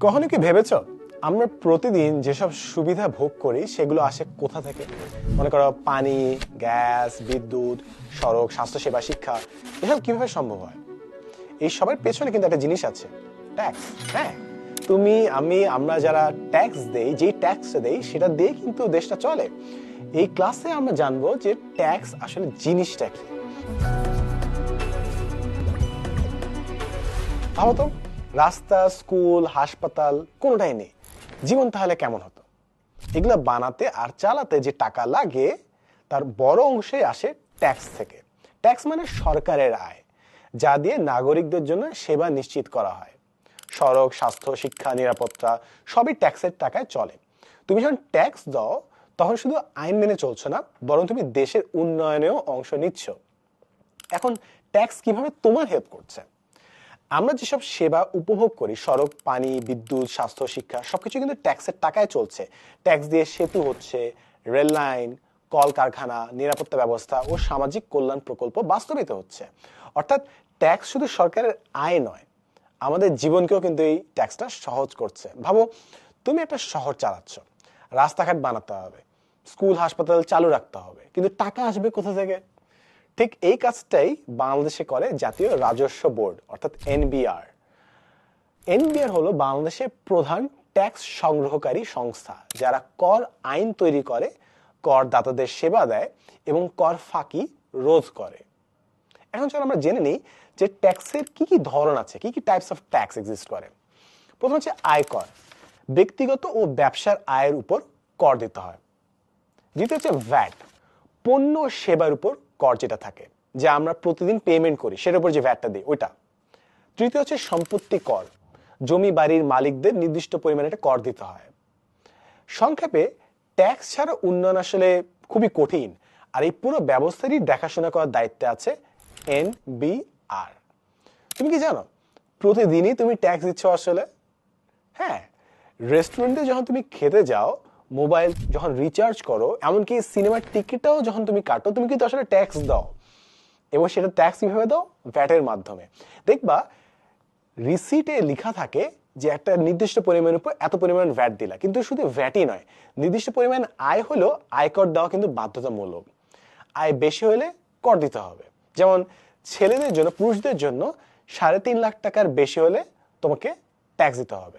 কখনো কি ভেবেছ? আমরা প্রতিদিন যেসব সুবিধা ভোগ করি, সেগুলো আসে কোথা থেকে? মনে করো পানি, গ্যাস, বিদ্যুৎ, সড়ক, স্বাস্থ্যসেবা, শিক্ষা, এসব কীভাবে সম্ভব হয়? এই সবার পেছনে কিন্তু একটা জিনিস আছে ট্যাক্স হ্যাঁ? তুমি, আমি, আমরা যারা ট্যাক্স দেই, যেই ট্যাক্স দেই, সেটা দিয়ে কিন্তু দেশটা চলে। এই ক্লাসে আমরা জানব যে ট্যাক্স আসলে জিনিসটা কি। ভাবো তো। রাস্তা, স্কুল, হাসপাতাল, কোনোটাই নেই। জীবন তাহলে কেমন হতো? এগুলো বানাতে আর চালাতে যে টাকা লাগে, তার বড় অংশে আসে ট্যাক্স থেকে। ট্যাক্স মানে সরকারের আয়, যা দিয়ে নাগরিকদের জন্য সেবা নিশ্চিত করা হয়। সড়ক, স্বাস্থ্য, শিক্ষা, নিরাপত্তা, সবই ট্যাক্সের টাকায় চলে। তুমি যখন ট্যাক্স দাও, তখন শুধু আইন মেনে চলছো না, বরং তুমি দেশের উন্নয়নেও অংশ নিচ্ছ। এখন ট্যাক্স কীভাবে তোমার হেল্প করছে? আমরা যেসব সেবা উপভোগ করি, সড়ক, পানি, বিদ্যুৎ, স্বাস্থ্য, শিক্ষা, সবকিছু কিন্তু ট্যাক্সের টাকায় চলছে। ট্যাক্স দিয়ে সেতু হচ্ছে, রেল লাইন কল কারখানা নিরাপত্তা ব্যবস্থা ও সামাজিক কল্যাণ প্রকল্প বাস্তবিত হচ্ছে। অর্থাৎ ট্যাক্স শুধু সরকারের আয় নয়, আমাদের জীবনকেও কিন্তু এই ট্যাক্সটা সহজ করছে। ভাবো, তুমি একটা শহর চালাচ্ছ, রাস্তাঘাট বানাতে হবে, স্কুল, হাসপাতাল চালু রাখতে হবে, কিন্তু টাকা আসবে কোথা থেকে? ঠিক এই কাজটাই বাংলাদেশে করে জাতীয় রাজস্ব বোর্ড, অর্থাৎ এনবিআর। এনবিআর হলো বাংলাদেশের প্রধান ট্যাক্স সংগ্রহকারী সংস্থা, যারা কর আইন তৈরি করে, করদাতাদের সেবা দেয় এবং কর ফাঁকি রোধ করে। এখন চলো আমরা জেনে নিই যে ট্যাক্সের কি কি ধরন আছে, কি কি টাইপস অফ ট্যাক্স এক্সিস্ট করে। প্রথম হচ্ছে আয়কর ব্যক্তিগত ও ব্যবসার আয়ের উপর কর দিতে হয়। দ্বিতীয় হচ্ছে ভ্যাট পণ্য সেবার উপর কর যেটা থাকে, যা আমরা প্রতিদিন পেমেন্ট করি, সেটার উপর যে ভ্যাটটা দিই, ওইটা। তৃতীয় হচ্ছে সম্পত্তি কর, জমি বাড়ির মালিকদের নির্দিষ্ট পরিমাণে একটা কর দিতে হয়। সংক্ষেপে ট্যাক্স ছাড়া উন্নয়ন আসলে খুবই কঠিন, আর এই পুরো ব্যবস্থারই দেখাশোনা করার দায়িত্বে আছে এন বি আর তুমি কি জানো, প্রতিদিনই তুমি ট্যাক্স দিচ্ছ আসলে? হ্যাঁ রেস্টুরেন্টে যখন তুমি খেতে যাও মোবাইল যখন রিচার্জ করো, এমনকি সিনেমার টিকিটটাও যখন তুমি কাটো, তুমি কিন্তু আসলে ট্যাক্স দাও। এবং সেটা ট্যাক্স কীভাবে দাও? ভ্যাটের মাধ্যমে। দেখবা রিসিটে লেখা থাকে যে একটা নির্দিষ্ট পরিমাণের উপর এত পরিমাণ ভ্যাট দিলা। কিন্তু শুধু ভ্যাটই নয়, নির্দিষ্ট পরিমাণ আয় হলেও আয়কর দেওয়া কিন্তু বাধ্যতামূলক। আয় বেশি হলে কর দিতে হবে। যেমন, ছেলেদের জন্য, পুরুষদের জন্য সাড়ে তিন লাখ টাকার বেশি হলে তোমাকে ট্যাক্স দিতে হবে।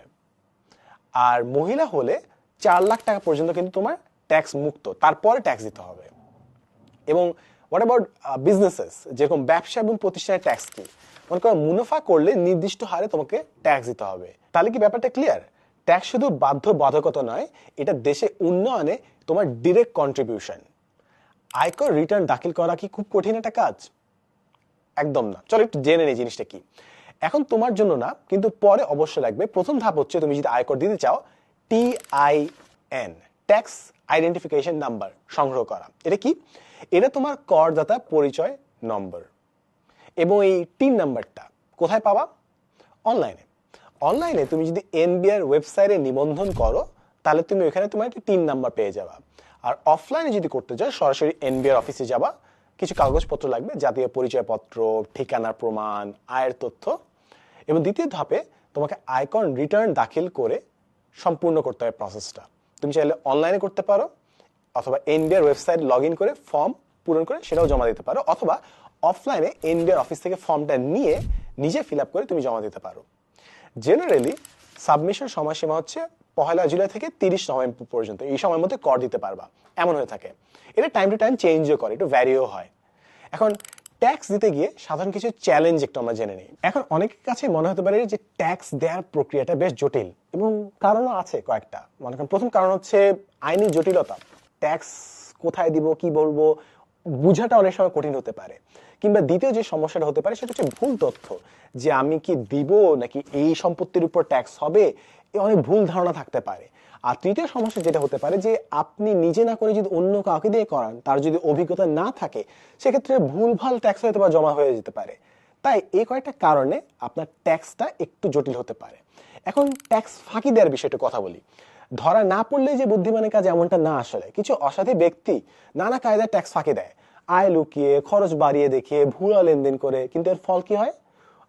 আর মহিলা হলে চার লাখ টাকা পর্যন্ত কিন্তু তোমার ট্যাক্স মুক্ত। তারপরে ট্যাক্স দিতে হবে। এবং হোয়াট অ্যাবাউট বিজনেসেস যেরকম ব্যবসা এবং প্রতিষ্ঠানের ট্যাক্স কি? মনে করো মুনাফা করলে নির্দিষ্ট হারে তোমাকে ট্যাক্স দিতে হবে। তাহলে কি ব্যাপারটা ক্লিয়ার ট্যাক্স শুধু বাধ্য বাধকতা নয়, এটা দেশে উন্নয়নে তোমার ডিরেক্ট কন্ট্রিবিউশন আয়কর রিটার্ন দাখিল করা কি খুব কঠিন একটা কাজ? একদম না। চলো একটু জেনে নেই জিনিসটা কি। এখন তোমার জন্য না, কিন্তু পরে অবশ্য লাগবে। প্রথম ধাপ হচ্ছে তুমি যদি আয়কর দিতে চাও T I N tax identification number সংগ্রহ করা। এটা কি? এটা তোমার করদাতা পরিচয় নম্বর এবং এই টিন নাম্বারটা কোথায় পাবা? অনলাইনে অনলাইনে তুমি যদি এনবিআর ওয়েবসাইটে নিবন্ধন করো, তাহলে তুমি ওখানে তোমার একটা তিন নাম্বার পেয়ে যাবা। আর অফলাইনে যদি করতে চাও, সরাসরি এনবিআর অফিসে যাবা। কিছু কাগজপত্র লাগবে, জাতীয় পরিচয়পত্র, ঠিকানার প্রমাণ, আয়ের তথ্য। এবং দ্বিতীয় ধাপে তোমাকে আয়কন রিটার্ন দাখিল করে সম্পূর্ণ করতে হবে প্রসেসটা তুমি চাইলে অনলাইনে করতে পারো, অথবা এনবিআর ওয়েবসাইট লগ করে ফর্ম পূরণ করে সেটাও জমা দিতে পারো, অথবা অফলাইনে এনবিআর অফিস থেকে ফর্মটা নিয়ে নিজে ফিল করে তুমি জমা দিতে পারো। জেনারেলি সাবমিশন সময়সীমা হচ্ছে পহেলা জুলাই থেকে তিরিশ নভেম্বর পর্যন্ত। এই সময়ের মধ্যে কর দিতে পারবা। এমন হয়ে থাকে। এটা টাইম টু টাইম চেঞ্জও করে, একটু ভ্যারিও হয়। এখন ট্যাক্স দিতে গিয়ে সাধারণ কিছু চ্যালেঞ্জ একটু আমরা জেনে নিই। এখন অনেকের কাছে মনে হতে পারে যে ট্যাক্স দেওয়ার প্রক্রিয়াটা বেশ জটিল। এবং কারণও আছে কয়েকটা। মনে করেন প্রথম কারণ হচ্ছে আইনি জটিলতা। ট্যাক্স কোথায় দিব, কি বলব, বুঝাটা অনেক সময় কঠিন হতে পারে। কিংবা দ্বিতীয় যে সমস্যাটা হতে পারে সেটা হচ্ছে ভুল তথ্য। যে আমি কি দিব নাকি এই সম্পত্তির উপর ট্যাক্স হবে, এ অনেক ভুল ধারণা থাকতে পারে। আর তৃতীয় সমস্যা যেটা হতে পারে যে আপনি নিজে না করে যদি অন্য কাউকে দিয়ে করান, তার যদি অভিজ্ঞতা না থাকে, সেক্ষেত্রে ভুলভাল ট্যাক্স হয়তো বা জমা হয়ে যেতে পারে। তাই এই কয়েকটা কারণে আপনার ট্যাক্সটা একটু জটিল হতে পারে। এখন ট্যাক্স ফাঁকি দেওয়ার বিষয়টা কথা বলি। ধরা না পড়লে যে বুদ্ধিমানের কাজ এমনটা না আসলে। কিছু অসাধু ব্যক্তি নানা কায়দায় ট্যাক্স ফাঁকি দেয়। আয় লুকিয়ে, খরচ বাড়িয়ে দেখিয়ে, ভুয়া লেনদেন করে। কিন্তু এর ফল কি হয়?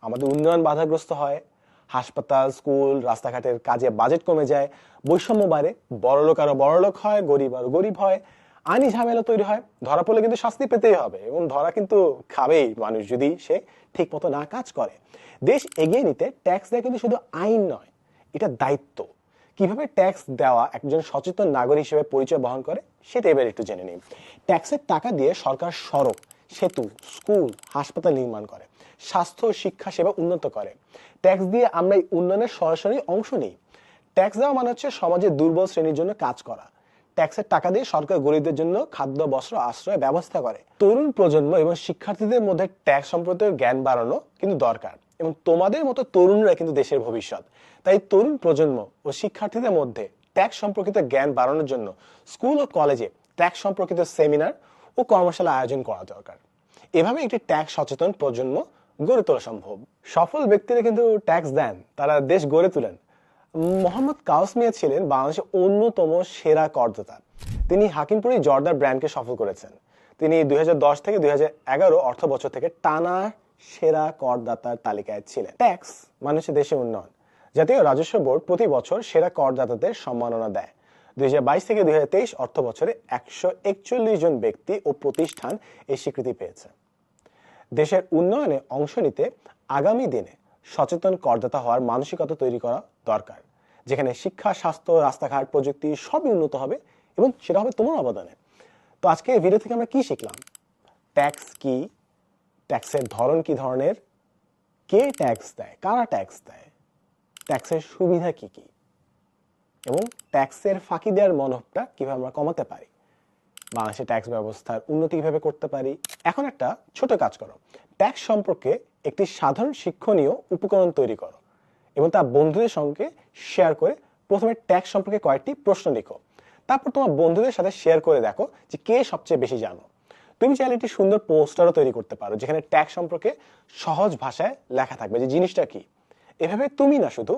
আমাদের উন্নয়ন বাধাগ্রস্ত হয়। হাসপাতাল, স্কুল, রাস্তাঘাটের কাজে বাজেট কমে যায়। বৈষম্য বাড়ে। বড়লোক আরও বড়লোক হয়, গরিব আরও গরিব হয়। আইনি ঝামেলা তৈরি হয়, ধরা পড়লে কিন্তু শাস্তি পেতেই হবে এবং ধরা কিন্তু খাবেই মানুষ যদি সে ঠিক মতো না কাজ করে। দেশ এগিয়ে নিতে ট্যাক্স দেওয়া কিন্তু শুধু আইন নয়, এটা দায়িত্ব। কীভাবে ট্যাক্স দেওয়া একজন সচেতন নাগরিক হিসেবে পরিচয় বহন করে, সেটা এবার একটু জেনে নিই। ট্যাক্সের টাকা দিয়ে সরকার সড়ক, সেতু, স্কুল, হাসপাতাল নির্মাণ করে, স্বাস্থ্য শিক্ষা সেবা উন্নত করে। ট্যাক্স দিয়ে আমরা এই উন্নয়নের সরাসরি অংশ নিই। ট্যাক্স দেওয়া মানে হচ্ছে সমাজের দুর্বল শ্রেণির জন্য কাজ করা। ট্যাক্সের টাকা দিয়ে সরকার গরিবদের জন্য খাদ্য, বস্ত্র, আশ্রয় ব্যবস্থা করে। তরুণ প্রজন্ম এবং শিক্ষার্থীদের মধ্যে ট্যাক্স সম্পর্কে জ্ঞান বাড়ানো কিন্তু দরকার এবং তোমাদের মতো তরুণরা কিন্তু দেশের ভবিষ্যৎ। তাই তরুণ প্রজন্ম ও শিক্ষার্থীদের মধ্যে ট্যাক্স সম্পর্কিত জ্ঞান বাড়ানোর জন্য স্কুল ও কলেজে ট্যাক্স সম্পর্কিত সেমিনার ও কর্মশালা আয়োজন করা দরকার। এভাবে একটি ট্যাক্স সচেতন প্রজন্ম গড়ে তোলা সম্ভব। সফল ব্যক্তিরা কিন্তু ট্যাক্স দেন, তারা দেশ গড়ে তোলেন। মোহাম্মদ কাউস মিয়া ছিলেন বাংলাদেশের অন্যতম সেরা করদাতা। তিনি হাকিমপুরি জর্দার ব্র্যান্ডকে সফল করেছেন। তিনি দুই হাজার দশ থেকে দুই অর্থ বছর থেকে টানা সেরা করদাতার তালিকায় ছিলেন। ট্যাক্স, মানুষের দেশে উন্নয়ন জাতীয় রাজস্ব বোর্ড প্রতি বছর সেরা করদাতাদের সম্মাননা দেয়। দুই হাজার বাইশ থেকে দুই অর্থ বছরে একশো একচল্লিশ জন ব্যক্তি ও প্রতিষ্ঠান এই স্বীকৃতি পেয়েছে। দেশের উন্নয়নে অংশ নিতে আগামী দিনে সচেতন করদাতা হওয়ার মানসিকতা তৈরি করা দরকার, যেখানে শিক্ষা, স্বাস্থ্য, রাস্তাঘাট, প্রযুক্তি সবই উন্নত হবে এবং সেটা হবে তোমার অবদানে। তো আজকে ভিডিও থেকে আমরা কি শিখলাম? ট্যাক্স কি? ট্যাক্সের ধরন কি ধরনের? কে ট্যাক্স দেয়? কারা ট্যাক্স দেয়? ট্যাক্সের সুবিধা কি কি? এবং ট্যাক্সের ফাঁকি দেওয়ার মনোভাবটা কীভাবে আমরা কমাতে পারি? বাংলাদেশের ট্যাক্স ব্যবস্থার উন্নতি কীভাবে করতে পারি? এখন একটা ছোট কাজ করো। ট্যাক্স সম্পর্কে একটি সাধারণ শিক্ষণীয় উপকরণ তৈরি করো। এবং তা বন্ধুদের সঙ্গে শেয়ার করে প্রথমে ট্যাক্স সম্পর্কে কয়েকটি প্রশ্ন লিখো। তারপর তোমার বন্ধুদের সাথে শেয়ার করে দেখো যে কে সবচেয়ে বেশি জানো। তুমি চাইলে একটি সুন্দর পোস্টারও তৈরি করতে পারো, যেখানে ট্যাক্স সম্পর্কে সহজ ভাষায় লেখা থাকবে যে জিনিসটা কি। এভাবে তুমি না শুধু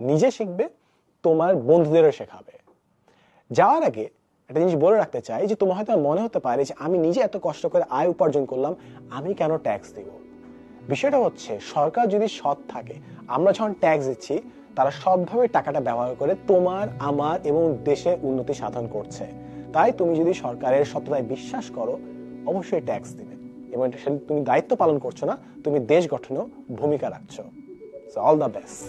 নিজে শিখবে, তোমার বন্ধুদেরও শেখাবে। যাওয়ার আগে একটা জিনিস বলে রাখতে চাই যে তোমার হয়তো মনে হতে পারে যে আমি নিজে এত কষ্ট করে আয় উপার্জন করলাম, আমি কেন ট্যাক্স দিব? বিষয়টা হচ্ছে সরকার যদি সৎ থাকে আমরা যখন ট্যাক্স দিচ্ছি, তারা সবভাবে টাকাটা ব্যবহার করে তোমার, আমার এবং দেশে উন্নতি সাধন করছে। তাই তুমি যদি সরকারের সততায় বিশ্বাস করো, অবশ্যই ট্যাক্স দিবে। এবং এটা তুমি দায়িত্ব পালন করছ না, তুমি দেশ গঠনেও ভূমিকা রাখছো। All the best